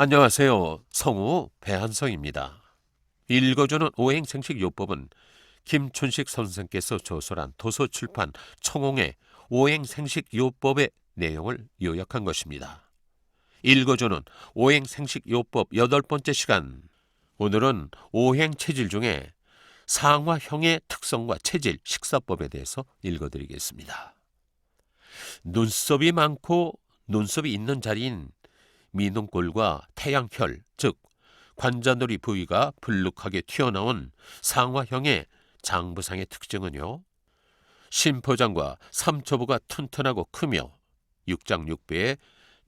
안녕하세요. 성우 배한성입니다. 읽어주는 오행생식 요법은 김춘식 선생께서 저술한 도서출판 청홍의 오행생식 요법의 내용을 요약한 것입니다. 읽어주는 오행생식 요법 여덟 번째 시간. 오늘은 오행 체질 중에 상화형의 특성과 체질, 식사법에 대해서 읽어드리겠습니다. 눈썹이 많고 눈썹이 있는 자리인 미눈꼴과 태양혈, 즉 관자놀이 부위가 불룩하게 튀어나온 상화형의 장부상의 특징은요. 심포장과 삼초부가 튼튼하고 크며 육장육배의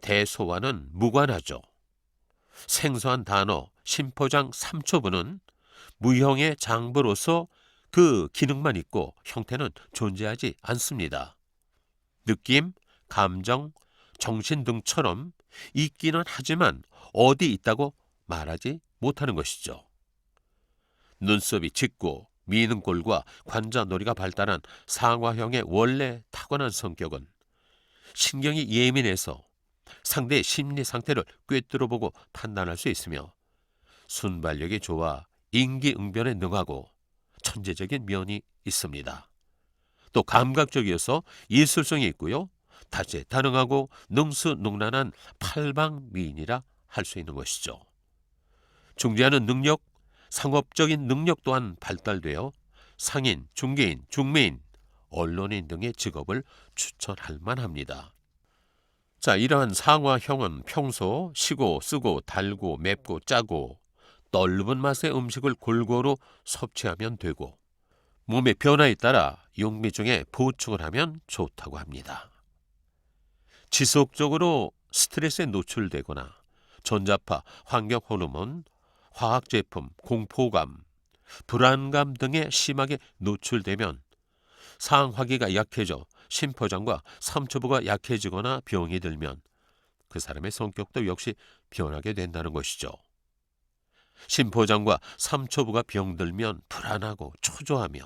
대소와는 무관하죠. 생소한 단어 심포장 삼초부는 무형의 장부로서 그 기능만 있고 형태는 존재하지 않습니다. 느낌, 감정, 정신 등처럼 있기는 하지만 어디 있다고 말하지 못하는 것이죠. 눈썹이 짙고 미는 꼴과 관자놀이가 발달한 상화형의 원래 타고난 성격은 신경이 예민해서 상대의 심리 상태를 꿰뚫어 보고 판단할 수 있으며 순발력이 좋아 인기응변에 능하고 천재적인 면이 있습니다. 또 감각적이어서 예술성이 있고요. 다재다능하고 능수능란한 팔방미인이라 할 수 있는 것이죠. 중재하는 능력, 상업적인 능력 또한 발달되어 상인, 중개인, 중매인, 언론인 등의 직업을 추천할 만합니다. 자, 이러한 상화형은 평소 시고 쓰고 달고 맵고 짜고 넓은 맛의 음식을 골고루 섭취하면 되고 몸의 변화에 따라 용미 중에 보충을 하면 좋다고 합니다. 지속적으로 스트레스에 노출되거나 전자파, 환경 호르몬, 화학 제품, 공포감, 불안감 등에 심하게 노출되면 상화기가 약해져 심포장과 삼초부가 약해지거나 병이 들면 그 사람의 성격도 역시 변하게 된다는 것이죠. 심포장과 삼초부가 병들면 불안하고 초조하며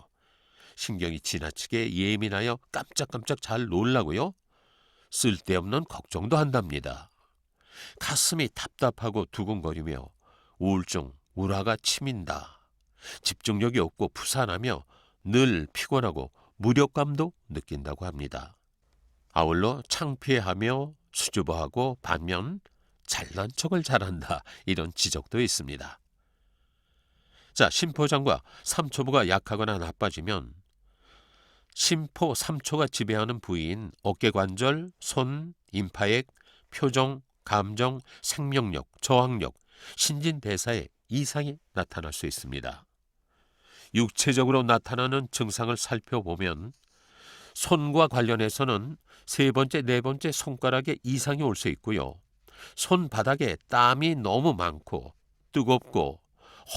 신경이 지나치게 예민하여 깜짝깜짝 잘 놀라고요. 쓸데없는 걱정도 한답니다. 가슴이 답답하고 두근거리며 우울증, 우라가 치민다. 집중력이 없고 부산하며 늘 피곤하고 무력감도 느낀다고 합니다. 아울러 창피해하며 수줍어하고 반면 잘난 척을 잘한다 이런 지적도 있습니다. 자, 심포장과 삼초부가 약하거나 나빠지면 심포 삼초가 지배하는 부위인 어깨관절, 손, 임파액, 표정, 감정, 생명력, 저항력, 신진대사에 이상이 나타날 수 있습니다. 육체적으로 나타나는 증상을 살펴보면 손과 관련해서는 세 번째, 네 번째 손가락에 이상이 올 수 있고요. 손바닥에 땀이 너무 많고 뜨겁고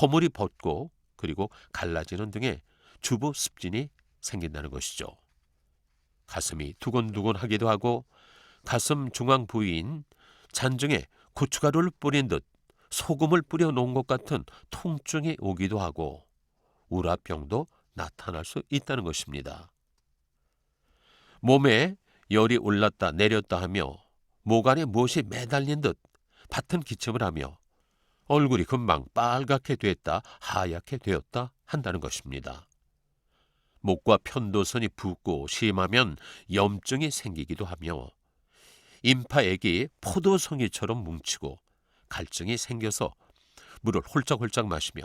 허물이 벗고 그리고 갈라지는 등의 주부 습진이 생긴다는 것이죠. 가슴이 두근두근하기도 하고 가슴 중앙 부위인 잔증에 고춧가루를 뿌린 듯 소금을 뿌려 놓은 것 같은 통증이 오기도 하고 우라병도 나타날 수 있다는 것입니다. 몸에 열이 올랐다 내렸다 하며 목 안에 무엇이 매달린 듯 같은 기침을 하며 얼굴이 금방 빨갛게 됐다 하얗게 되었다 한다는 것입니다. 목과 편도선이 붓고 심하면 염증이 생기기도 하며 임파액이 포도송이처럼 뭉치고 갈증이 생겨서 물을 홀짝홀짝 마시며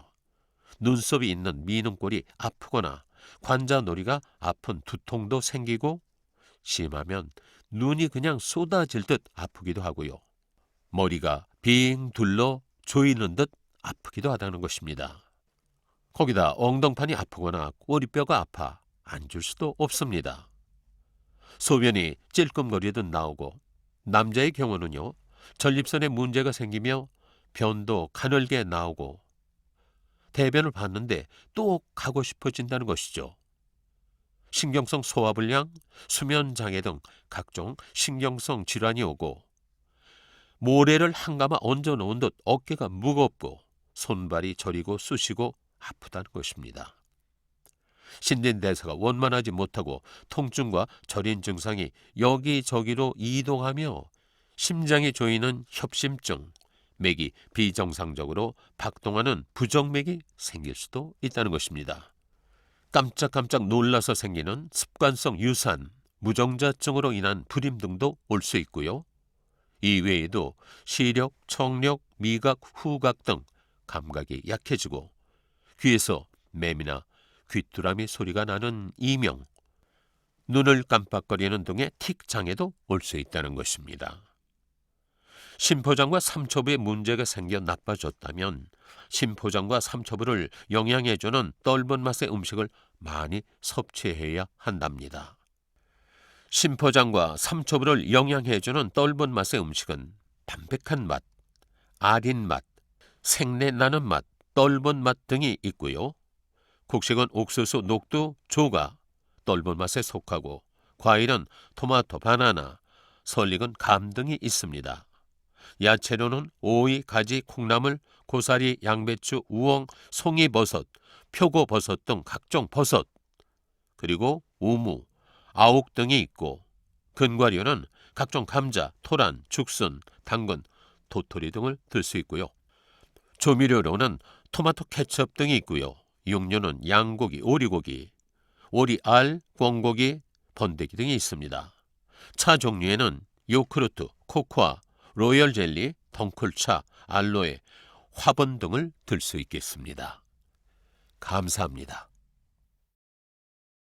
눈썹이 있는 미눈꼴이 아프거나 관자놀이가 아픈 두통도 생기고 심하면 눈이 그냥 쏟아질 듯 아프기도 하고요. 머리가 빙 둘러 조이는 듯 아프기도 하다는 것입니다. 거기다 엉덩판이 아프거나 꼬리뼈가 아파 앉을 수도 없습니다. 소변이 찔끔거리듯 나오고 남자의 경우는요. 전립선에 문제가 생기며 변도 가늘게 나오고 대변을 봤는데 또 가고 싶어진다는 것이죠. 신경성 소화불량, 수면장애 등 각종 신경성 질환이 오고 모래를 한가마 얹어 놓은 듯 어깨가 무겁고 손발이 저리고 쑤시고 아프다는 것입니다. 신진 대사가 원만하지 못하고 통증과 저린 증상이 여기저기로 이동하며 심장이 조이는 협심증, 맥이 비정상적으로 박동하는 부정맥이 생길 수도 있다는 것입니다. 깜짝깜짝 놀라서 생기는 습관성 유산, 무정자증으로 인한 불임 등도 올 수 있고요. 이 외에도 시력, 청력, 미각, 후각 등 감각이 약해지고 귀에서 맴이나 귀뚜라미 소리가 나는 이명, 눈을 깜빡거리는 등의 틱 장애도 올 수 있다는 것입니다. 심포장과 삼초부에 문제가 생겨 나빠졌다면 심포장과 삼초부를 영양해주는 떫은 맛의 음식을 많이 섭취해야 한답니다. 심포장과 삼초부를 영양해주는 떫은 맛의 음식은 담백한 맛, 아린 맛, 생내 나는 맛, 떫은 맛 등이 있고요. 곡식은 옥수수, 녹두, 조가 떫은 맛에 속하고 과일은 토마토, 바나나, 설익은 감 등이 있습니다. 야채로는 오이, 가지, 콩나물, 고사리, 양배추, 우엉, 송이버섯, 표고버섯 등 각종 버섯, 그리고 우무, 아옥 등이 있고 근과류는 각종 감자, 토란, 죽순, 당근, 도토리 등을 들 수 있고요. 조미료로는 토마토 케첩 등이 있고요. 육류는 양고기, 오리고기, 오리알, 꿩고기, 번데기 등이 있습니다. 차 종류에는 요크루트, 코코아, 로열 젤리, 덩쿨차, 알로에, 화분 등을 들 수 있겠습니다. 감사합니다.